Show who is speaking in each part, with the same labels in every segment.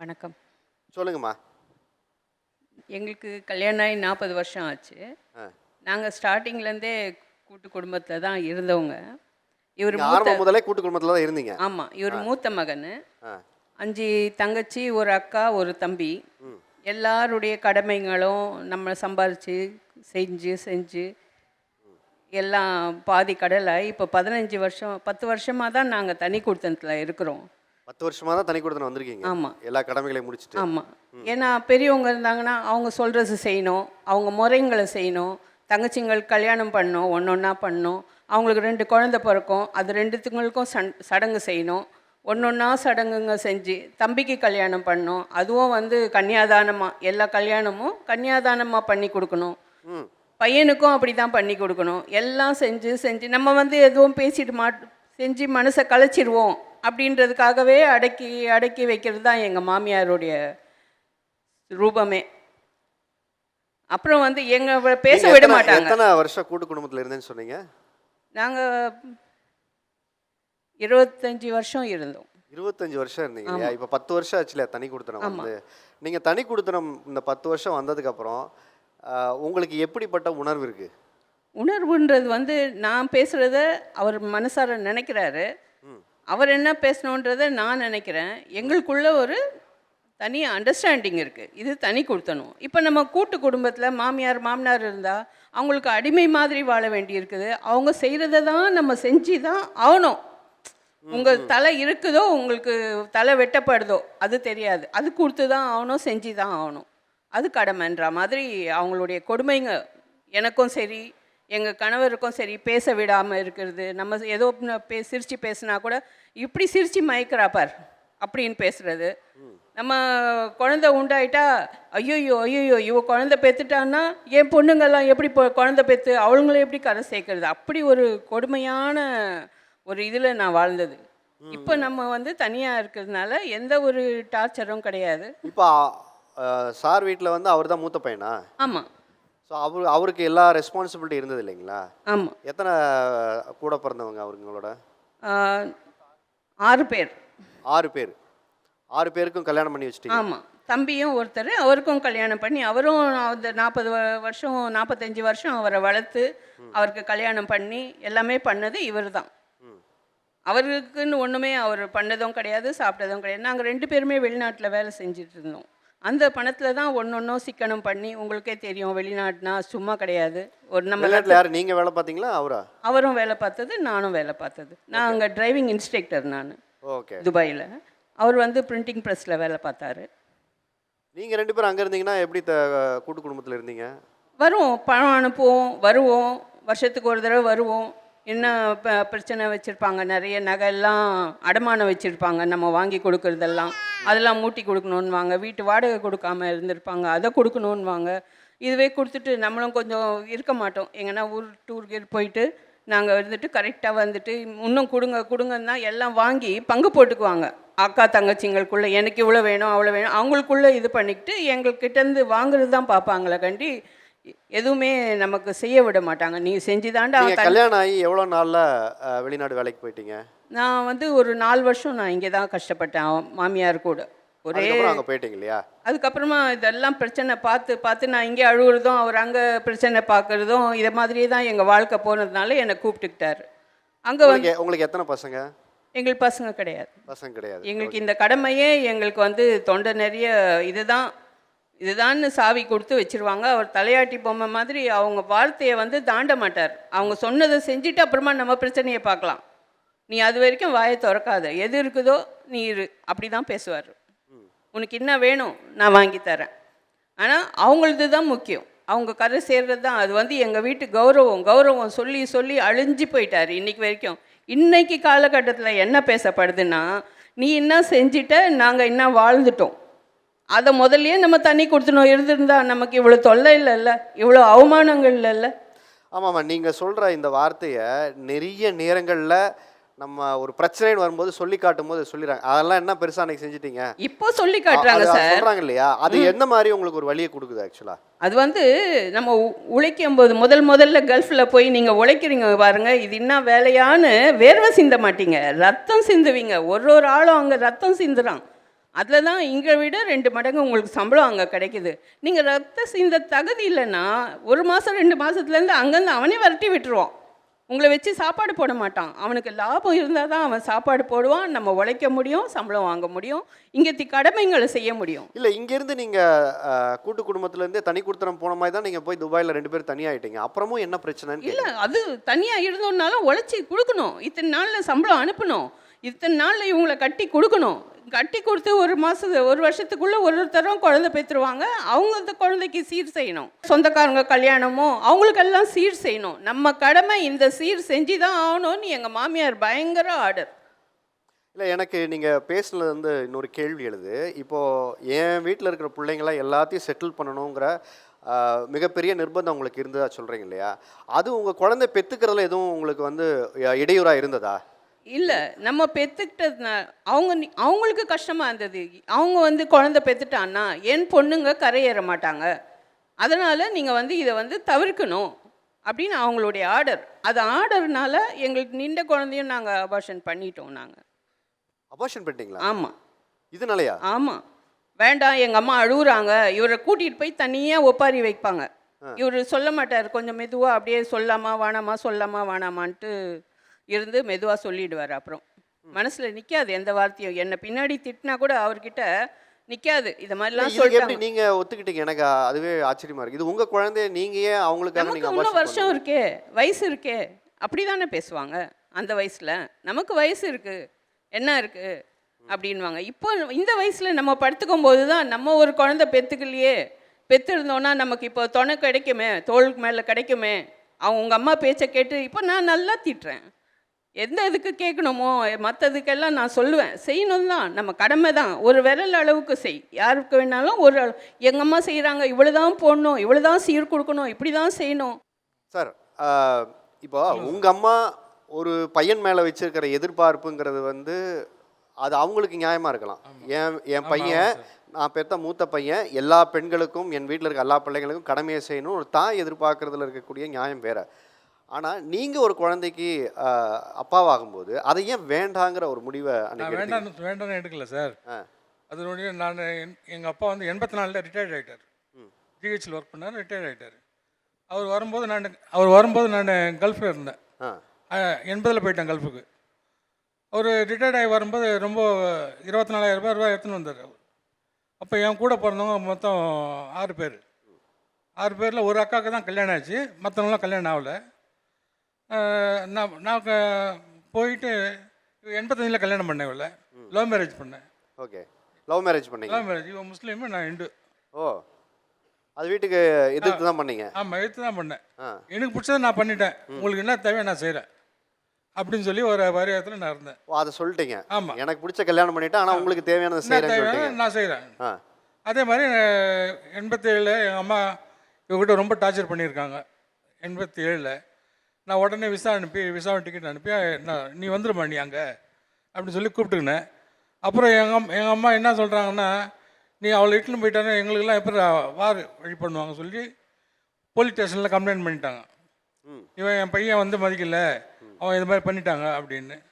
Speaker 1: வணக்கம்.
Speaker 2: சொல்லுங்கம்மா.
Speaker 1: எங்களுக்கு கல்யாணம் ஆகி நாற்பது வருஷம் ஆச்சு. நாங்கள் ஸ்டார்டிங்லேருந்தே கூட்டு குடும்பத்தில் தான் இருந்தவங்க. இவர்
Speaker 2: ஆரம்பம் முதலே கூட்டு குடும்பத்தில் தான் இருந்தீங்க.
Speaker 1: ஆமாம் இவர் மூத்த மகன். அஞ்சு தங்கச்சி ஒரு அக்கா ஒரு தம்பி. எல்லாருடைய கடமைகளும் நம்ம சம்பாரித்து செஞ்சு செஞ்சு எல்லாம் பாதி கடலாக இப்போ பதினஞ்சு வருஷம் பத்து வருஷமாக தான் நாங்கள் தனி கொடுத்தனத்தில் இருக்கிறோம்.
Speaker 2: பத்து வருஷமா தான் தனி கொடுத்தன வந்திருக்கீங்க.
Speaker 1: ஆமாம்
Speaker 2: எல்லா கடமைகளையும் முடிச்சுட்டு.
Speaker 1: ஆமாம் ஏன்னா பெரியவங்க இருந்தாங்கன்னா அவங்க சொல்கிறது செய்யணும் அவங்க முறைங்களை செய்யணும் தங்கச்சிங்கள் கல்யாணம் பண்ணணும் ஒன்று ஒன்றா பண்ணணும் அவங்களுக்கு ரெண்டு குழந்தை பிறக்கும் அது ரெண்டுத்துங்களுக்கும் சண் சடங்கு செய்யணும். ஒன்று ஒன்றா சடங்குங்க செஞ்சு தம்பிக்கு கல்யாணம் பண்ணணும் அதுவும் வந்து கன்னியாதானமாக எல்லா கல்யாணமும் கன்னியாதானமாக பண்ணி கொடுக்கணும். பையனுக்கும் அப்படி தான் பண்ணி கொடுக்கணும். எல்லாம் செஞ்சு செஞ்சு நம்ம வந்து எதுவும் பேசிட்டு மாட் செஞ்சு மனசை கலைச்சிருவோம். அப்படின்றதுக்காகவே அடக்கி அடக்கி வைக்கிறது தான் எங்கள் மாமியாருடைய ரூபமே. அப்புறம் வந்து எங்க பேச விட மாட்டாங்க.
Speaker 2: எத்தனை வருஷம் கூட்டு குடும்பத்தில் இருந்தேன்னு சொன்னீங்க?
Speaker 1: நாங்கள் இருபத்தஞ்சி வருஷம் இருந்தோம்.
Speaker 2: இருபத்தஞ்சு வருஷம் இருந்தீங்க இல்லையா? இப்போ பத்து வருஷம் ஆச்சுல தனி கொடுத்தனம் வந்து? நீங்க தனி கொடுத்தனம் இந்த பத்து வருஷம் வந்ததுக்கு அப்புறம் ஆ, உங்களுக்கு எப்படிப்பட்ட உணர்வு இருக்கு?
Speaker 1: உணர்வுன்றது வந்து நான் பேசுகிறத அவர் மனசார நினைக்கிறாரு. அவர் என்ன பேசணுன்றதை நான் நினைக்கிறேன். எங்களுக்குள்ள ஒரு தனி அண்டர்ஸ்டாண்டிங் இருக்குது இது தனி கொடுத்தணும். இப்போ நம்ம கூட்டு குடும்பத்தில் மாமியார் மாமனார் இருந்தால் அவங்களுக்கு அடிமை மாதிரி வாழ வேண்டி இருக்குது அவங்க செய்கிறத தான் நம்ம செஞ்சு தான் ஆகணும். உங்கள் தலை இருக்குதோ உங்களுக்கு தலை வெட்டப்படுதோ அது தெரியாது. அது கொடுத்து தான் ஆகணும் செஞ்சு தான் ஆகணும். அது கடமைன்ற மாதிரி அவங்களுடைய கொடுமைங்க. எனக்கும் சரி எங்கள் கணவருக்கும் சரி பேச விடாமல் இருக்கிறது. நம்ம ஏதோ பே சிரித்து பேசினா கூட இப்படி சிரித்து மயக்கிறா பார் அப்படின்னு பேசுறது. நம்ம குழந்தை உண்டாயிட்டா ஐயோயோ ஐயோயோ இவ குழந்தை பெத்துட்டான்னா என் பொண்ணுங்கெல்லாம் எப்படி குழந்தை பெற்று அவங்கள எப்படி கரை சேர்க்கறது? அப்படி ஒரு கொடுமையான ஒரு இதில் நான் வாழ்ந்தது. இப்போ நம்ம வந்து தனியாக இருக்கிறதுனால எந்த ஒரு டார்ச்சரும் கிடையாது.
Speaker 2: இப்போ சார் வீட்டில் வந்து அவர் தான் மூத்த பையனா?
Speaker 1: ஆமாம்
Speaker 2: ஸோ அவர் அவருக்கு எல்லா ரெஸ்பான்சிபிலிட்டி இருந்தது இல்லைங்களா?
Speaker 1: ஆமாம்
Speaker 2: எத்தனை கூட பிறந்தவங்க அவருங்களோட?
Speaker 1: ஆறு பேர்.
Speaker 2: ஆறு பேர். ஆறு பேருக்கும் கல்யாணம் பண்ணி வச்சிட்டீங்க.
Speaker 1: ஆமாம் தம்பியும் ஒருத்தர் அவருக்கும் கல்யாணம் பண்ணி அவரும் அந்த நாற்பது வருஷம் நாற்பத்தஞ்சு வருஷம் அவரை வளர்த்து அவருக்கு கல்யாணம் பண்ணி எல்லாமே பண்ணது இவர் தான். அவருக்குன்னு ஒன்றுமே அவர் பண்ணதும் கிடையாது சாப்பிட்டதும் கிடையாது. நாங்கள் ரெண்டு பேருமே வெளிநாட்டில் வேலை செஞ்சுட்டு இருந்தோம். அந்த பணத்தில் தான் ஒன்று ஒன்றும் சிக்கனம் பண்ணி உங்களுக்கே தெரியும். வெளிநாட்டுனா சும்மா கிடையாது. ஒரு நம்ம
Speaker 2: யார்? நீங்கள் வேலை பார்த்தீங்களா? அவரா?
Speaker 1: அவரும் வேலை பார்த்தது நானும் வேலை பார்த்தது. நான் அங்கே டிரைவிங் இன்ஸ்ட்ரக்டர் நான்.
Speaker 2: ஓகே
Speaker 1: துபாயில். அவர் வந்து பிரிண்டிங் ப்ரெஸ்ஸில் வேலை பார்த்தாரு.
Speaker 2: நீங்கள் ரெண்டு பேரும் அங்கே இருந்தீங்கன்னா எப்படி த கூட்டு குடும்பத்தில் இருந்தீங்க?
Speaker 1: வருவோம் பணம் அனுப்புவோம் வருவோம். வருஷத்துக்கு ஒரு தடவை வருவோம். என்ன ப- பிரச்சனை வச்சுருப்பாங்க? நிறைய நகையெல்லாம் அடமானம் வச்சுருப்பாங்க. நம்ம வாங்கி கொடுக்கறதெல்லாம். அதெல்லாம் மூட்டி கொடுக்கணுன்வாங்க வீட்டு வாடகை கொடுக்காம இருந்திருப்பாங்க. அதை கொடுக்கணுன்னுவாங்க இதுவே கொடுத்துட்டு நம்மளும் கொஞ்சம் இருக்க மாட்டோம். எங்கன்னா ஊர் டூர் கீர் போயிட்டு நாங்கள் இருந்துட்டு கரெக்டாக வந்துட்டு இன்னும் கொடுங்க கொடுங்கன்னா எல்லாம் வாங்கி பங்கு போட்டுக்குவாங்க. அக்கா தங்கச்சிங்களுக்குள்ளே எனக்கு இவ்வளோ வேணும் அவ்வளோ வேணும். அவங்களுக்குள்ளே இது பண்ணிக்கிட்டு எங்கள்கிட்டேருந்து வாங்குறது தான் பார்ப்பாங்களே கண்டி எதுவுமே நமக்கு செய்ய விட மாட்டாங்க. நீ செஞ்சுதாண்டா
Speaker 2: நீங்கள் கல்யாணம் ஆகி எவ்வளோ நாளில் வெளிநாடு வேலைக்கு போயிட்டீங்க?
Speaker 1: நான் வந்து ஒரு நாலு வருஷம் நான் இங்கே தான் கஷ்டப்பட்டேன். மாமியார் கூட. ஒரே
Speaker 2: அங்கே போயிட்டீங்க இல்லையா?
Speaker 1: அதுக்கப்புறமா இதெல்லாம் பிரச்சனை பார்த்து பார்த்து நான் இங்கே அழுகுறதும் அவர் அங்கே பிரச்சனை பார்க்குறதும் இதை மாதிரியே தான் எங்கள் வாழ்க்கை போனதுனால என்னை கூப்பிட்டுக்கிட்டாரு. அங்கே வந்து
Speaker 2: உங்களுக்கு எத்தனை பசங்க?
Speaker 1: எங்களுக்கு பசங்க கிடையாது.
Speaker 2: பசங்க கிடையாது.
Speaker 1: எங்களுக்கு இந்த கடமையே எங்களுக்கு வந்து தொண்டை நிறைய இதுதான் இதுதான்னு சாவி கொடுத்து வச்சிருவாங்க. அவர் தலையாட்டி பொம்மை மாதிரி அவங்க வார்த்தையை வந்து தாண்ட மாட்டார். அவங்க சொன்னதை செஞ்சுட்டு அப்புறமா நம்ம பிரச்சனையை பார்க்கலாம். நீ அது வரைக்கும் வாயை திறக்காத. எது இருக்குதோ நீ இரு. அப்படி தான் பேசுவார். உனக்கு என்ன வேணும் நான் வாங்கி தரேன். ஆனால் அவங்களது தான் முக்கியம். அவங்க கதை சேர்றது தான் அது வந்து எங்கள் வீட்டு கௌரவம். கௌரவம் சொல்லி சொல்லி அழிஞ்சு போயிட்டார் இன்றைக்கி வரைக்கும். இன்றைக்கி காலகட்டத்தில் என்ன பேசப்படுதுன்னா நீ என்ன செஞ்சிட்ட நாங்கள் என்ன வாழ்ந்துட்டோம். அதை முதல்லயே நம்ம தண்ணி கொடுத்துனோம் இருந்திருந்தா நமக்கு இவ்வளோ தொல்லை இல்லைல்ல? இவ்வளோ அவமானங்கள் இல்லைல்ல?
Speaker 2: ஆமாம்மா நீங்கள் சொல்கிற இந்த வார்த்தையை நிறைய நேரங்களில் நம்ம ஒரு பிரச்சனைன்னு வரும்போது சொல்லி காட்டும் போது சொல்லிடுறாங்க. அதெல்லாம் என்ன பெருசாக அன்னைக்கு செஞ்சிட்டீங்க?
Speaker 1: இப்போ சொல்லி காட்டுறாங்க சார்.
Speaker 2: சொல்றாங்க இல்லையா? அது எந்த மாதிரி உங்களுக்கு ஒரு வழியை கொடுக்குது ஆக்சுவலா
Speaker 1: அது வந்து நம்ம உழைக்கும் போது முதல் முதல்ல கல்ஃபில் போய் நீங்கள் உழைக்கிறீங்க பாருங்க. இது என்ன வேலையான்னு வேர்வை சிந்த மாட்டீங்க. ரத்தம் சிந்துவீங்க. ஒரு ஒரு ஆளும் அங்கே ரத்தம் சிந்துறான். அதில் தான் இங்கே விட ரெண்டு மடங்கு உங்களுக்கு சம்பளம் அங்கே கிடைக்குது. நீங்கள் ரத்த சிந்த தகுதி இல்லைன்னா ஒரு மாதம் ரெண்டு மாதத்துலேருந்து அங்கேருந்து அவனே விரட்டி விட்டுருவான். உங்களை வச்சு சாப்பாடு போட மாட்டான். அவனுக்கு லாபம் இருந்தால் தான் அவன் சாப்பாடு போடுவான் நம்ம உழைக்க முடியும் சம்பளம் வாங்க முடியும் இங்கே கடமைங்களை செய்ய முடியும்.
Speaker 2: இல்ல இங்க இருந்து நீங்க அஹ், கூட்டு குடும்பத்துல இருந்தே தனி கொடுத்தனம் போன மாதிரி தான் நீங்க போய் துபாயில ரெண்டு பேரும் தனியாயிட்டீங்க. அப்புறமும் என்ன பிரச்சனைன்னு
Speaker 1: இல்லை. அது தனியாக இருந்தோம்னாலும் உழைச்சி கொடுக்கணும். இத்தனை நாளில் சம்பளம் அனுப்பணும். இத்தனை நாளில் இவங்களை கட்டி கொடுக்கணும். கட்டி கொடுத்து ஒரு மாதத்து ஒரு வருஷத்துக்குள்ளே ஒரு ஒருத்தரும் குழந்தை பெற்றுருவாங்க. அவங்க அந்த குழந்தைக்கு சீர் செய்யணும். சொந்தக்காரங்க கல்யாணமோ அவங்களுக்கெல்லாம் சீர் செய்யணும். நம்ம கடமை இந்த சீர் செஞ்சு தான் ஆகணும்னு எங்கள் மாமியார் பயங்கர ஆர்டர்.
Speaker 2: இல்லை எனக்கு நீங்கள் பேசுனது வந்து இன்னொரு கேள்வி எழுது. இப்போது என் வீட்டில் இருக்கிற பிள்ளைங்களாம் எல்லாத்தையும் செட்டில் பண்ணணுங்கிற மிகப்பெரிய நிர்பந்தம் உங்களுக்கு இருந்ததா சொல்கிறீங்க இல்லையா? அது உங்கள் குழந்தை பெற்றுக்கிறதுல எதுவும் உங்களுக்கு வந்து இடையூறாக இருந்ததா?
Speaker 1: இல்லை நம்ம பெற்றுக்கிட்டதுனால அவங்க அவங்களுக்கு கஷ்டமாக இருந்தது. அவங்க வந்து குழந்தை பெற்றுட்டான்னா என் பொண்ணுங்க கரையேற மாட்டாங்க. அதனால் நீங்கள் வந்து இதை வந்து தவிர்க்கணும் அப்படின்னு அவங்களுடைய ஆர்டர். அது ஆர்டர்னால எங்களுக்கு நின்ற குழந்தையும் நாங்கள் அபார்ஷன் பண்ணிட்டோம் நாங்கள்
Speaker 2: அபார்ஷன் பண்ணிட்டீங்களா?
Speaker 1: ஆமாம்
Speaker 2: இதனாலயா?
Speaker 1: ஆமாம் வேண்டாம் எங்கள் அம்மா அழுகுறாங்க இவரை கூட்டிகிட்டு போய் தனியாக ஒப்பாரி வைப்பாங்க. இவர் சொல்ல மாட்டார் கொஞ்சம் மெதுவாக அப்படியே சொல்லாமா வேணாமா சொல்லாமா வேணாமான்ட்டு இருந்து மெதுவாக சொல்லிடுவார் அப்புறம். மனசில் நிற்காது எந்த வார்த்தையும். என்னை பின்னாடி திட்டினா கூட அவர்கிட்ட நிற்காது இது மாதிரிலாம் சொல்லிட்டாங்க.
Speaker 2: நீங்க ஒத்துக்கிட்டீங்க? எனக்கு அதுவே ஆச்சரியமா இருக்கு. இது உங்க குழந்தைய நீங்க ஏன் அவங்களுக்காக
Speaker 1: நமக்கு
Speaker 2: நீங்க
Speaker 1: இன்னும் வருஷம்? இருக்கே. வயசு இருக்கே. அப்படி தானே பேசுவாங்க அந்த வயசில். நமக்கு வயசு இருக்கு. என்ன இருக்கு? அப்படின்வாங்க இப்போ இந்த வயசில் நம்ம படுத்துக்கும் போது தான் நம்ம ஒரு குழந்தை பெற்றுக்கலையே பெற்றிருந்தோன்னா நமக்கு இப்போ துணை கிடைக்குமே தோளுக்கு மேலே கிடைக்குமே. அவங்க உங்கள் அம்மா பேச்சை கேட்டு இப்போ நான் நல்லா திட்டுறேன். எந்த இதுக்கு கேட்கணுமோ மற்றதுக்கெல்லாம் நான் சொல்லுவேன். செய்யணும் தான். நம்ம கடமை தான். ஒரு விரல் அளவுக்கு செய். யாருக்கு வேணாலும் ஒரு எங்கள் அம்மா செய்கிறாங்க இவ்வளோ தான் போடணும் இவ்வளோ தான் சீர் கொடுக்கணும் இப்படி தான் செய்யணும்.
Speaker 2: சார் இப்போ உங்க அம்மா ஒரு பையன் மேல வச்சிருக்கிற எதிர்பார்ப்புங்கிறது வந்து அது அவங்களுக்கு நியாயமா இருக்கலாம். என் என் பையன். நான் பெத்த மூத்த பையன் எல்லா பெண்களுக்கும் என் வீட்டில் இருக்க எல்லா பிள்ளைங்களுக்கும் கடமையை செய்யணும் ஒரு தாய் எதிர்பார்க்கறதுல இருக்கக்கூடிய நியாயம் வேற. ஆனா நீங்க ஒரு குழந்தைக்கு அப்பாவாகும்போது அதை ஏன் வேண்டாங்கிற ஒரு முடிவை
Speaker 3: நான்
Speaker 2: அன்னைக்கு எடுத்தீங்க?
Speaker 3: வேண்டாம்னு வேண்டாம்னு எடுக்கல சார்.
Speaker 2: ஆ.
Speaker 3: அதனுடைய நான் எங்கள் அப்பா வந்து எண்பத்தி நாலில் ரிட்டையர்ட் ஆகிட்டார். ஜிஹெச்சில் ஒர்க் பண்ணார் ரிட்டையர்ட் ஆகிட்டார் அவர் வரும்போது நான் அவர் வரும்போது நான் கல்ஃபில் இருந்தேன்.
Speaker 2: ஆ.
Speaker 3: எண்பதில் போயிட்டேன் கல்ஃபுக்கு அவர் ரிட்டையர்ட் ஆகி வரும்போது ரொம்ப இருபத்தி நாலாயிரம் ரூபாய் ரூபாய் எடுத்துன்னு வந்தார் அவர். அப்போ என் கூட பிறந்தவங்க மொத்தம் ஆறு பேர். ஆறு பேரில் ஒரு அக்காவுக்கு தான் கல்யாணம் ஆச்சு. மற்றவங்களாம் கல்யாணம் ஆகலை. நான் நான் போயிட்டு எண்பத்தஞ்சில் கல்யாணம் பண்ணேன் இவளை. லவ் மேரேஜ் பண்ணேன்.
Speaker 2: ஓகே. லவ் மேரேஜ் பண்ணீங்க.
Speaker 3: லவ் மேரேஜ் இவன் முஸ்லீமு நான் இந்து.
Speaker 2: ஓ. அது வீட்டுக்கு எதிர்த்து தான் பண்ணீங்க.
Speaker 3: ஆமாம் எடுத்து தான் பண்ணேன். எனக்கு பிடிச்சதை நான் பண்ணிட்டேன். உங்களுக்கு என்ன தேவையோ நான் செய்கிறேன் அப்படின்னு சொல்லி ஒரு வாரியத்தில் நான் இருந்தேன்.
Speaker 2: ஓ அதை சொல்லிட்டீங்க.
Speaker 3: ஆமாம்
Speaker 2: எனக்கு பிடிச்ச கல்யாணம் பண்ணிட்டேன் ஆனா உங்களுக்கு தேவையானதை சொல்லிட்டீங்க.
Speaker 3: நான் செய்கிறேன் அதே மாதிரி எண்பத்தேழில் எங்கள் அம்மா இவகிட்ட ரொம்ப டார்ச்சர் பண்ணியிருக்காங்க. எண்பத்தி ஏழில் நான் உடனே விசா அனுப்பி விசா டிக்கெட் அனுப்பி நான் நீ வந்துருமா நீ அங்கே? அப்படின்னு சொல்லி கூப்பிட்டுக்கினேன். அப்புறம் எங்கள் அம்மா எங்கள் அம்மா என்ன சொல்கிறாங்கன்னா நீ அவளை இட்டுன்னு போயிட்டானே எங்களுக்கெல்லாம் எப்படி வார் வழி பண்ணுவாங்க சொல்லி போலீஸ் ஸ்டேஷனில் கம்ப்ளைண்ட் பண்ணிட்டாங்க. இவன் என் பையன் வந்து மதிக்கல. அவன் இது மாதிரி பண்ணிட்டாங்க அப்படின்னு.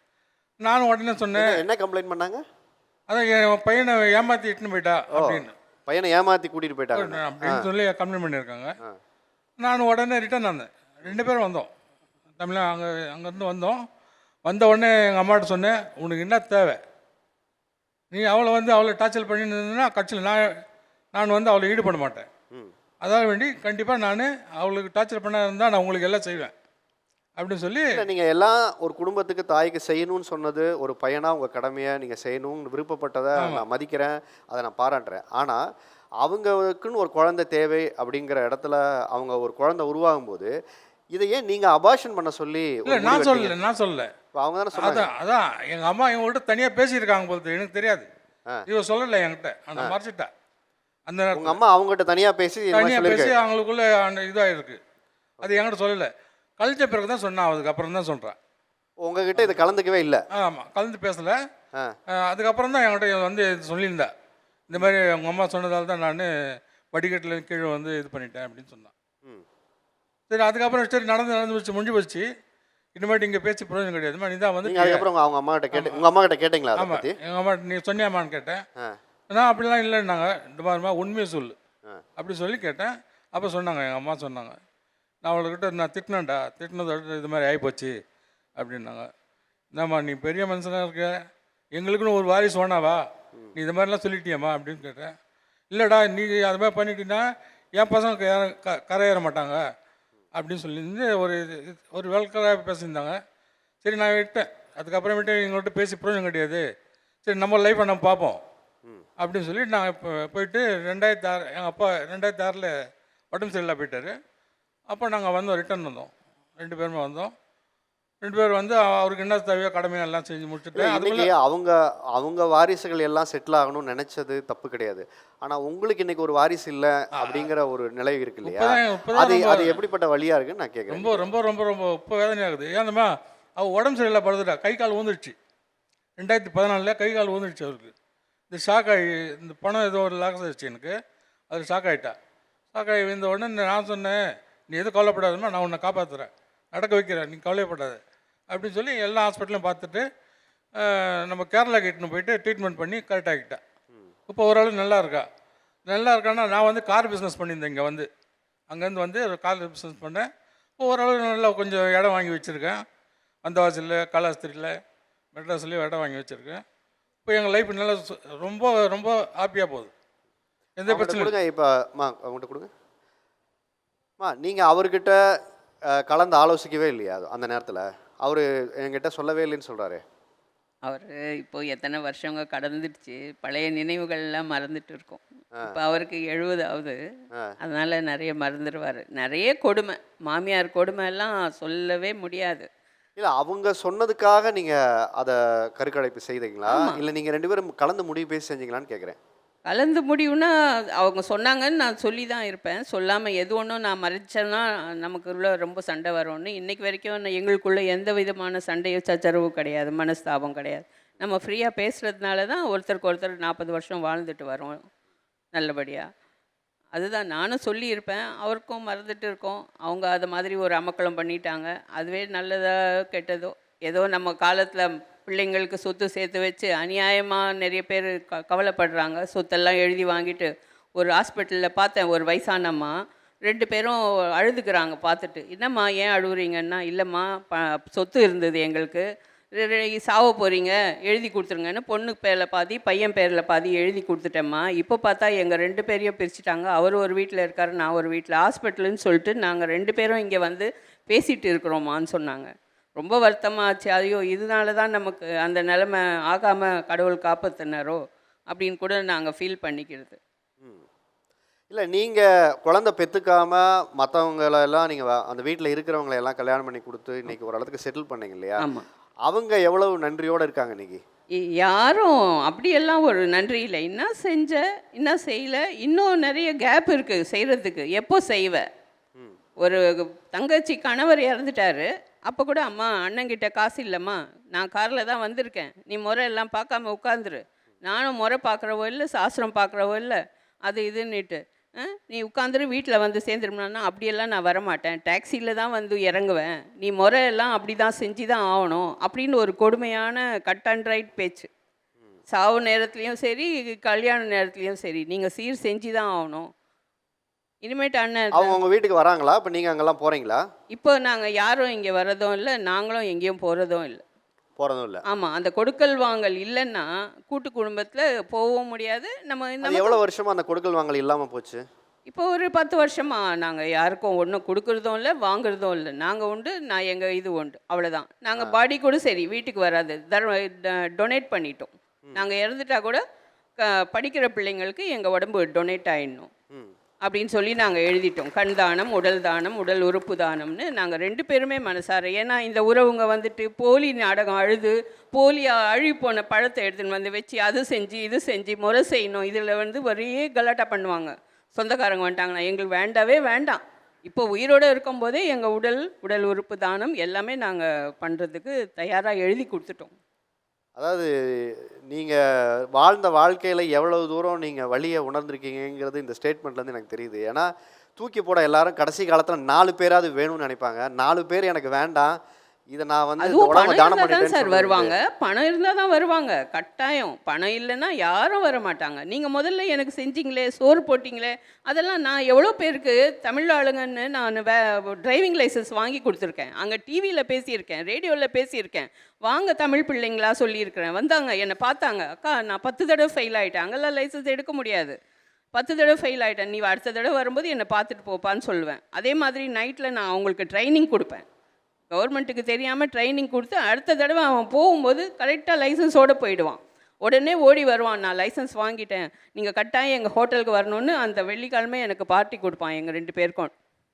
Speaker 3: நானும் உடனே சொன்னேன்
Speaker 2: என்ன- கம்ப்ளைண்ட் பண்ணாங்க?
Speaker 3: அதான் என் பையனை ஏமாற்றி இட்டுன்னு போயிட்டா அப்படின்னு.
Speaker 2: பையனை ஏமாத்தி கூட்டிட்டு போயிட்டாங்க.
Speaker 3: அப்படின்னு சொல்லி கம்ப்ளைண்ட் பண்ணியிருக்காங்க. நான் உடனே ரிட்டர்ன் வந்தேன் ரெண்டு பேரும் வந்தோம். தமிழ் அங்கே அங்கேருந்து வந்தோம். வந்த உடனே எங்கள் அம்மாட்ட சொன்னேன் உனக்கு என்ன தேவை? நீ அவளை வந்து அவளை டார்ச்சர் பண்ணியிருந்ததுன்னா கட்சியில் நான் நான் வந்து அவளை ஈடுபட மாட்டேன். அதாக வேண்டி கண்டிப்பாக நான் அவளுக்கு டார்ச்சர் பண்ண இருந்தால் நான் உங்களுக்கு எல்லாம் செய்வேன். அப்படின்னு சொல்லி
Speaker 2: இல்ல நீங்க எல்லாம் ஒரு குடும்பத்துக்கு தாய்க்கு செய்யணும்னு சொன்னது ஒரு பையனா உங்க கடமையை நீங்க செய்யணும்னு விருப்பப்பட்டதை நான் மதிக்கிறேன் அதை நான் பாராட்டுறேன். ஆனா அவங்களுக்குன்னு ஒரு குழந்தை தேவை அப்படிங்கிற இடத்துல அவங்க ஒரு குழந்தை உருவாகும் போது இதை ஏன் நீங்க அபார்ஷன் பண்ண சொல்லி
Speaker 3: இல்லை நான் சொல்லலை? நான் சொல்லலை.
Speaker 2: அவங்க தானே சொன்னாங்க.
Speaker 3: அதான் அதான். எங்கள் அம்மா இவங்கள்ட்ட தனியாக பேசியிருக்காங்க போல எனக்கு தெரியாது. இவ சொல்லலை என்கிட்ட. ஆனால் மறைச்சிட்டா. அந்த
Speaker 2: உங்க
Speaker 3: நேரத்தில்
Speaker 2: அம்மா அவங்ககிட்ட தனியா பேசி
Speaker 3: தனியாக பேசி அவங்களுக்குள்ள அந்த இதாக இருக்கு அது என்கிட்ட சொல்லலை. கழிச்ச பிறகு தான் சொன்னான் அதுக்கப்புறம் தான் சொல்கிறேன்
Speaker 2: உங்ககிட்ட இதை கலந்துக்கவே இல்லை.
Speaker 3: ஆமாம் கலந்து பேசலை. அதுக்கப்புறம் தான் என்கிட்ட வந்து சொல்லியிருந்தா. இந்த மாதிரி அவங்க அம்மா சொன்னதால தான் நான் வடிகட்டில் கீழே வந்து இது பண்ணிட்டேன் அப்படின்னு சொன்னான். சரி அதுக்கப்புறம் சரி நடந்து நடந்து வச்சு முடிஞ்சு போச்சு. இனிமேட்டு இங்கே பேச்சு பிரயோஜனம் கிடையாது. நீ தான் வந்து
Speaker 2: நீங்க அதுக்கப்புறம் அவங்க அம்மா கிட்ட கேட்டு உங்க அம்மா கிட்ட கேட்டீங்களா அதை
Speaker 3: ஆமாம் எங்கள் அம்மா நீ சொன்னியாமான்னு கேட்டேன். நான் அப்படிலாம் இல்லைன்னாங்க. இந்த மாதிரிமா உண்மையை சொல்லு. அப்படி சொல்லி கேட்டேன். அப்போ சொன்னாங்க எங்கள் அம்மா சொன்னாங்க. நான் அவள்கிட்ட நான் திட்டினேன்டா? திட்டினதோட இது மாதிரி ஆகிப்போச்சு அப்படின்னாங்க. என்னம்மா நீ பெரிய மனுஷனாக இருக்க. எங்களுக்குன்னு ஒரு வாரிசு வேணாவா நீ இது மாதிரிலாம் சொல்லிட்டியம்மா? அப்படின்னு கேட்டேன். இல்லைடா நீ அது மாதிரி பண்ணிட்டீங்கன்னா என் பசங்க க- கரையேற மாட்டாங்க. அப்படின்னு சொல்லியிருந்து ஒரு ஒரு வெல்கராக பேசியிருந்தாங்க. சரி நான் விட்டேன். அதுக்கப்புறமேட்டு எங்கள்கிட்ட பேசி பிரயோஜனம் கிடையாது சரி நம்ம லைஃப்பை நம்ம பார்ப்போம். அப்படின்னு சொல்லி நான் இப்போ போயிட்டு ரெண்டாயிரத்தி ஆறு எங்கள் அப்பா ரெண்டாயிரத்தி ஆறில் உடம்பு சரியில்லை போயிட்டார். அப்போ நாங்கள் வந்தோம் ரிட்டர்ன் வந்தோம். ரெண்டு பேருமே வந்தோம். ரெண்டு பேர் வந்து அவருக்கு என்ன தேவையோ கடமையை எல்லாம் செஞ்சு முடிச்சுட்டு
Speaker 2: இன்னைக்கு அவங்க அவங்க வாரிசுகள் எல்லாம் செட்டில் ஆகணும்னு நினைச்சது தப்பு கிடையாது. ஆனா உங்களுக்கு இன்னைக்கு ஒரு வாரிசு இல்ல அப்படிங்கிற ஒரு நிலை இருக்கு இல்லையா? அது அது எப்படிப்பட்ட வழியா இருக்குன்னு நான் கேட்குறேன்
Speaker 3: ரொம்ப ரொம்ப ரொம்ப ரொம்ப இப்போ வேதனையாகுது ஏன்னம்மா அவள் உடம்பு சரியில்லை படுதுடா கை கால் ஊந்துடுச்சு ரெண்டாயிரத்தி பதினாலில் கை கால் ஊந்துடுச்சு அவருக்கு. இந்த ஷாக் ஆகி இந்த பணம் ஏதோ ஒரு ஆயிடுச்சு எனக்கு. அது ஷாக் ஆகிட்டா ஷாக் ஆகி உடனே நான் சொன்னேன் நீ எதுவும் கவலைப்படாதம்மா நான் உன்னை காப்பாற்றுறேன் நடக்க வைக்கிறேன் நீ கவலைப்படாத அப்படின்னு சொல்லி எல்லா ஹாஸ்பிட்டலையும் பார்த்துட்டு நம்ம கேரளா கிட்டன்னு போயிட்டு ட்ரீட்மெண்ட் பண்ணி கரெக்ட் ஆகிட்டேன் இப்போ ஓரளவு நல்லா இருக்கா? நல்லா இருக்கான்னா நான் வந்து கார் பிஸ்னஸ் பண்ணியிருந்தேன் இங்கே வந்து. அங்கேருந்து வந்து கார் பிஸ்னஸ் பண்ணேன். இப்போ ஓரளவு நல்லா கொஞ்சம் இடம் வாங்கி வச்சுருக்கேன். வந்தவாசலில் காலாஸ்திரியில் மெட்ராஸ்லேயும் இடம் வாங்கி வச்சுருக்கேன். இப்போ எங்கள் லைஃப் நல்லா ரொம்ப ரொம்ப ஹாப்பியாக போகுது. எந்த பிரச்சனையும்
Speaker 2: இப்போ மா அவங்கள்ட்ட கொடுங்க. மா நீங்க அவர்கிட்ட கலந்து ஆலோசிக்கவே இல்லையா அது அந்த நேரத்துல? அவரு என்கிட்ட சொல்லவே இல்லைன்னு சொல்றாரு.
Speaker 1: அவர் இப்போ எத்தனை வருஷங்க கடந்துடுச்சு பழைய நினைவுகள்லாம் மறந்துட்டு இருக்கோம். இப்போ அவருக்கு எழுபதாவது அதனால நிறைய மறந்துடுவார் நிறைய கொடுமை மாமியார் கொடுமை எல்லாம் சொல்லவே முடியாது.
Speaker 2: இல்ல அவங்க சொன்னதுக்காக நீங்க அத கருக்கலைப்பு செய்தீங்களா? இல்ல நீங்க ரெண்டு பேரும் கலந்து முடிவு பேசி செஞ்சீங்களான்னு கேக்குறேன்.
Speaker 1: கலந்து முடிவுனா அவங்க சொன்னாங்கன்னு நான் சொல்லி தான் இருப்பேன். சொல்லாமல் எது ஒன்றும் நான் மறைச்சேன்னா நமக்குள்ள ரொம்ப சண்டை வரும்னு. இன்றைக்கு வரைக்கும் நான் எங்களுக்குள்ளே எந்த விதமான சண்டையோ சச்சரவும் கிடையாது மனஸ்தாபம் கிடையாது. நம்ம ஃப்ரீயாக பேசுகிறதுனால தான் ஒருத்தருக்கு ஒருத்தர் நாற்பது வருஷம் வாழ்ந்துட்டு வரோம் நல்லபடியாக அதுதான் நானும் சொல்லியிருப்பேன். அவருக்கும் மறந்துட்டு இருக்கோம். அவங்க அது மாதிரி ஒரு அமக்கலம் பண்ணிட்டாங்க. அதுவே நல்லதோ கெட்டதோ ஏதோ நம்ம காலத்தில் பிள்ளைங்களுக்கு சொத்து சேர்த்து வச்சு அநியாயமாக நிறைய பேர் க கவலைப்படுறாங்க. சொத்தெல்லாம் எழுதி வாங்கிட்டு ஒரு ஹாஸ்பிட்டலில் பார்த்தேன் ஒரு வயசானம்மா ரெண்டு பேரும் அழுதுகிறாங்க பார்த்துட்டு. என்னம்மா ஏன் அழுகுறீங்கன்னா இல்லைம்மா ப சொத்து இருந்தது எங்களுக்கு. சாவ போகிறீங்க எழுதி கொடுத்துருங்கன்னு பொண்ணு பேரில் பாதி பையன் பேரில் பாதி எழுதி கொடுத்துட்டேம்மா. இப்போ பார்த்தா எங்கள் ரெண்டு பேரையும் பிரிச்சுட்டாங்க. அவர் ஒரு வீட்டில் இருக்கார் நான் ஒரு வீட்டில் ஹாஸ்பிட்டலுன்னு சொல்லிட்டு நாங்கள் ரெண்டு பேரும் இங்கே வந்து பேசிகிட்டு இருக்கிறோமான்னு சொன்னாங்க. ரொம்ப வருத்தமாச்சு. ஐயோ இதனால தான் நமக்கு அந்த நிலைமை ஆகாமல் கடவுள் காப்பாற்றினாரோ அப்படின்னு கூட நாங்கள் ஃபீல் பண்ணிக்கிறது.
Speaker 2: இல்ல நீங்க குழந்தை பெத்துக்காம மற்றவங்கள எல்லாம் நீங்க வ- அந்த வீட்டில் இருக்கிறவங்களை எல்லாம் கல்யாணம் பண்ணி கொடுத்து இன்னைக்கு ஒரு இடத்துக்கு செட்டில் பண்ணீங்க இல்லையா?
Speaker 1: ஆமாம்
Speaker 2: அவங்க எவ்வளவு நன்றியோட இருக்காங்க இன்னைக்கு?
Speaker 1: இ- யாரும் அப்படியெல்லாம் ஒரு நன்றி இல்லை. என்ன செஞ்ச என்ன செய்யல இன்னும் நிறைய கேப் இருக்குது செய்கிறதுக்கு எப்போ செய்வ? ஒரு தங்கச்சி கணவர் இறந்துட்டாரு. அப்போ கூட அம்மா அண்ணங்கிட்ட காசு இல்லைம்மா. நான் காரில் தான் வந்திருக்கேன். நீ முறை எல்லாம் பார்க்காம உட்காந்துரு. நானும் முறை பார்க்குறவோ இல்லை சாஸ்திரம் பார்க்குறவோ இல்லை. அது இதுன்னுட்டு. நீ உட்காந்துரு வீட்டில் வந்து சேர்ந்துருமானா அப்படியெல்லாம் நான் வரமாட்டேன். டாக்ஸியில் தான் வந்து இறங்குவேன். நீ முறையெல்லாம் அப்படி தான் செஞ்சு தான் ஆகணும் அப்படின்னு ஒரு கொடுமையான கட் அண்ட் ரைட் பேச்சு. சாவு நேரத்துலையும் சரி கல்யாண நேரத்துலையும் சரி. நீங்கள் சீர் செஞ்சு தான் ஆகணும். இனிமேட்டு அண்ணன்
Speaker 2: அவங்க உங்க வீட்டுக்கு வராங்களா? இப்போ நீங்க அங்கெல்லாம் போறீங்களா?
Speaker 1: இப்போ நாங்கள் யாரும் இங்கே வரதும் இல்லை நாங்களும் எங்கேயும் போகிறதும் இல்லை.
Speaker 2: போறதும் இல்ல.
Speaker 1: ஆமாம் அந்த கொடுக்கல் வாங்கல் இல்லைன்னா கூட்டு குடும்பத்தில் போகவும் முடியாது. நம்ம இந்த
Speaker 2: அது எவ்வளவு வருஷமா அந்த கொடுக்கல் வாங்கல் இல்லாம போச்சு?
Speaker 1: இப்போ ஒரு பத்து வருஷமா நாங்கள் யாருக்கும் ஒன்றும் கொடுக்கறதும் இல்லை வாங்குறதும் இல்லை. நாங்கள் உண்டு நான் எங்கள் இது உண்டு. அவ்வளோதான் நாங்கள் பாடி கூட சரி வீட்டுக்கு வராது. தர்ம டொனேட் பண்ணிட்டோம். நாங்கள் இறந்துட்டா கூட க படிக்கிற பிள்ளைங்களுக்கு எங்கள் உடம்பு டொனேட் ஆயிடணும். அப்படின்னு சொல்லி நாங்கள் எழுதிட்டோம். கண் தானம் உடல் தானம் உடல் உறுப்பு தானம்னு நாங்கள் ரெண்டு பேருமே மனசார. ஏன்னா இந்த உறவுங்க வந்துட்டு போலி நாடகம் அழுது போலி அழி போன பழத்தை எடுத்துன்னு வந்து வச்சு அது செஞ்சு இது செஞ்சு முறை செய்யணும். இதில் வந்து ஒரே கலாட்டா பண்ணுவாங்க. சொந்தக்காரங்க வந்துட்டாங்கன்னா எங்களுக்கு வேண்டாவே வேண்டாம். இப்போ உயிரோடு இருக்கும்போதே எங்கள் உடல் உடல் உறுப்பு தானம் எல்லாமே நாங்கள் பண்ணுறதுக்கு தயாராக எழுதி கொடுத்துட்டோம்.
Speaker 2: அதாவது நீங்கள் வாழ்ந்த வாழ்க்கையில் எவ்வளவு தூரம் நீங்கள் வழியை உணர்ந்திருக்கீங்கிறது இந்த ஸ்டேட்மெண்ட்லேருந்து எனக்கு தெரியுது. ஏன்னா தூக்கி போட எல்லாரும் கடைசி காலத்தில் நாலு பேராவது வேணும்னு நினைப்பாங்க. நாலு பேர் எனக்கு வேண்டாம். இதை நான் வந்து
Speaker 1: அதுவும் பணம்
Speaker 2: தானம்
Speaker 1: இருந்தால் தான் சார். வருவாங்க. பணம் இருந்தால் தான் வருவாங்க. கட்டாயம். பணம் இல்லைன்னா யாரும் வர மாட்டாங்க. நீங்கள் முதல்ல எனக்கு செஞ்சீங்களே சோறு போட்டிங்களே அதெல்லாம் நான் எவ்வளோ பேருக்கு தமிழ் ஆளுங்கன்னு நான் வே டிரைவிங் லைசன்ஸ் வாங்கி கொடுத்துருக்கேன். அங்கே டிவியில் பேசியிருக்கேன் ரேடியோவில் பேசியிருக்கேன். வாங்க தமிழ் பிள்ளைங்களா சொல்லியிருக்கிறேன். வந்தாங்க என்னை பார்த்தாங்க. அக்கா நான் பத்து தடவை ஃபெயில் ஆகிட்டேன் அங்கெல்லாம் லைசன்ஸ் எடுக்க முடியாது. பத்து தடவை ஃபெயில் ஆகிட்டேன் நீ அடுத்த தடவை வரும்போது என்னை பார்த்துட்டு போப்பான்னு சொல்லுவேன். அதே மாதிரி நைட்டில் நான் அவங்களுக்கு ட்ரைனிங் கொடுப்பேன். கவர்மெண்ட்டுக்கு தெரியாமல் ட்ரைனிங் கொடுத்து அடுத்த தடவை அவன் போகும்போது கரெக்டாக லைசன்ஸோடு போயிடுவான். உடனே ஓடி வருவான் நான் லைசன்ஸ் வாங்கிட்டேன். நீங்கள் கட்டாயம் எங்கள் ஹோட்டலுக்கு வரணும்னு அந்த வெள்ளிக்கிழமை எனக்கு பார்ட்டி கொடுப்பான் எங்கள் ரெண்டு பேருக்கும்.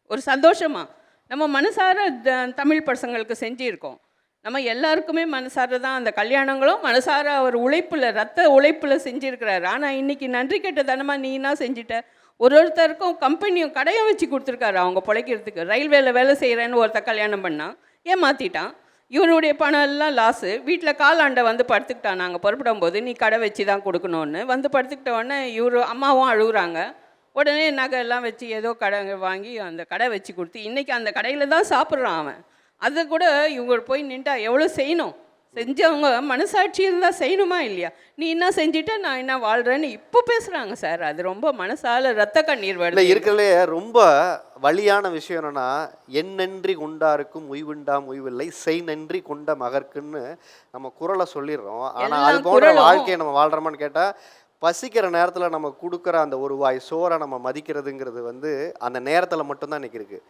Speaker 1: ஒரு சந்தோஷமா. நம்ம மனசார த- தமிழ் பசங்களுக்கு செஞ்சுருக்கோம். நம்ம எல்லாருக்குமே மனசார தான் அந்த கல்யாணங்களும் மனசார அவர் உழைப்பில் ரத்த உழைப்பில் செஞ்சுருக்கிறாரு. ஆனால் இன்றைக்கி நன்றி கெட்ட தனமாக நீனா செஞ்சிட்ட? ஒரு ஒருத்தருக்கும் கம்பெனியும் கடையும் வச்சு கொடுத்துருக்காரு அவங்க பிழைக்கிறதுக்கு. ரயில்வேல வேலை செய்கிறேன்னு ஒருத்தர் கல்யாணம் பண்ணான். ஏமாற்றிட்டான் இவனுடைய பணம் எல்லாம் லாஸு வீட்டில் காலாண்டை வந்து படுத்துக்கிட்டான். நாங்கள் புறப்படும் போது நீ கடை வச்சு தான் கொடுக்கணும்னு. வந்து படுத்துக்கிட்ட உடனே இவரு அம்மாவும் அழுகுறாங்க. உடனே நகை எல்லாம் வச்சு ஏதோ கடை வாங்கி அந்த கடை வச்சு கொடுத்து இன்றைக்கி அந்த கடையில் தான் சாப்பிட்றான் அவன். அது கூட இவங்க போய் நின்றா எவ்வளோ செய்யணும்? செஞ்சவங்க மனசாட்சி இருந்தால் செய்யணுமா இல்லையா? நீ என்ன செஞ்சுட்ட நான் என்ன வாழ்கிறேன்னு இப்போ பேசுகிறாங்க சார். அது ரொம்ப மனசால ரத்த கண்ணீர் வருது.
Speaker 2: இருக்கிறதுலே ரொம்ப வலியான விஷயம் என்னன்னா என் நன்றி கொண்டாருக்கும் உய்வுண்டாம் உய்வில்லை செய் நன்றி கொண்ட மகர்க்குன்னு நம்ம குரலை சொல்லிடுறோம். ஆனால் அது போன்ற வாழ்க்கையை நம்ம வாழ்கிறோமான்னு கேட்டால் பசிக்கிற நேரத்தில் நம்ம கொடுக்குற அந்த ஒரு வாய் சோறை நம்ம மதிக்கிறதுங்கிறது வந்து அந்த நேரத்தில் மட்டும்தான் இன்னைக்கு இருக்கு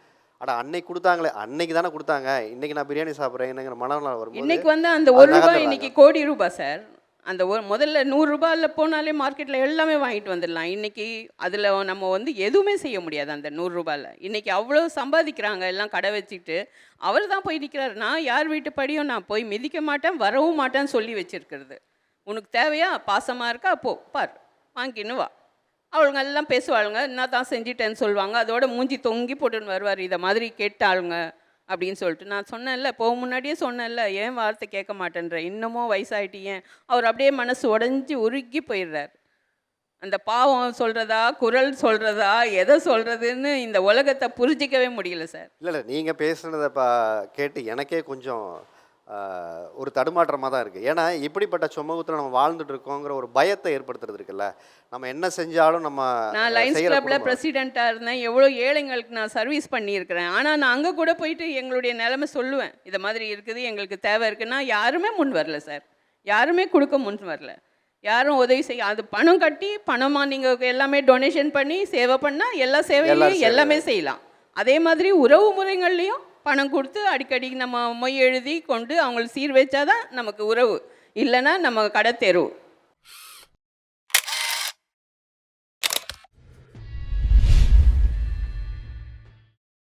Speaker 2: அட அன்னைக்கு கொடுத்தாங்களே அன்னைக்கு தானே கொடுத்தாங்க. இன்னைக்கு நான் பிரியாணி சாப்பிட்றேன் என்னங்கிற மனநலம் வரும்போது
Speaker 1: இன்னைக்கு வந்து அந்த ஒரு ரூபாய். இன்னைக்கு கோடி ரூபாய் சார். அந்த ஒரு முதல்ல நூறு ரூபாயில் போனாலே மார்க்கெட்டில் எல்லாமே வாங்கிட்டு வந்துடலாம். இன்னைக்கு அதில் நம்ம வந்து எதுவுமே செய்ய முடியாது அந்த நூறு ரூபாயில். இன்னைக்கு அவ்வளோ சம்பாதிக்கிறாங்க எல்லாம் கடை வச்சுக்கிட்டு. அவர் தான் போய் நிற்கிறாரு நான் யார் வீட்டு படியும் நான் போய் மிதிக்க மாட்டேன் வரவும் மாட்டேன்னு சொல்லி வச்சிருக்கிறது. உனக்கு தேவையா? பாசமாக இருக்கா? போ பார். வாங்கின்னு வா. அவளுங்க எல்லாம் பேசுவாளுங்க என்ன தான் செஞ்சிட்டேன்னு சொல்லுவாங்க அதோட மூஞ்சி தொங்கி போட்டுன்னு வருவார் இதை மாதிரி கேட்டாளுங்க அப்படின்னு சொல்லிட்டு. நான் சொன்னேன்ல போக முன்னாடியே சொன்னேன்ல ஏன் வார்த்தை கேட்க மாட்டேன்ற? இன்னமும் வயசாயிட்டு ஏன் அவர் அப்படியே மனசு உடஞ்சி உருகி போயிடுறார். அந்த பாவம் சொல்கிறதா குரல் சொல்கிறதா எதை சொல்கிறதுன்னு இந்த உலகத்தை புரிஞ்சிக்கவே முடியல சார்.
Speaker 2: இல்லை இல்லை நீங்கள் பேசுனதை பா கேட்டு எனக்கே கொஞ்சம் ஒரு தடுமாற்றமாக தான் இருக்குது ஏன்னா இப்படிப்பட்ட சமூகத்தில் நம்ம வாழ்ந்துட்டு இருக்கோங்கிற ஒரு பயத்தை ஏற்படுத்துறது இருக்குல்ல. நம்ம என்ன செஞ்சாலும் நம்ம
Speaker 1: நான் லைன்ஸ் கிளப்பில். பிரசிடெண்ட்டாக இருந்தேன். எவ்வளோ ஏழைங்களுக்கு நான் சர்வீஸ் பண்ணியிருக்கிறேன். ஆனால் நான் அங்கே கூட போயிட்டு எங்களுடைய நிலைமை சொல்லுவேன். இதை மாதிரி இருக்குது எங்களுக்கு தேவை இருக்குன்னா யாருமே முன் வரல சார் யாருமே கொடுக்க முன் வரல. யாரும் உதவி செய்ய அது பணம் கட்டி பணமாக நீங்கள் எல்லாமே டொனேஷன் பண்ணி சேவை பண்ணால் எல்லா சேவையிலையும். எல்லாமே செய்யலாம். அதே மாதிரி உறவு முறைகள்லையும் பணம் கொடுத்து அடிக்கடி நம்ம மொய் எழுதி கொண்டு அவங்களுக்கு சீர் வச்சாதான் நமக்கு உறவு. இல்லைன்னா நம்ம கடை தெருவு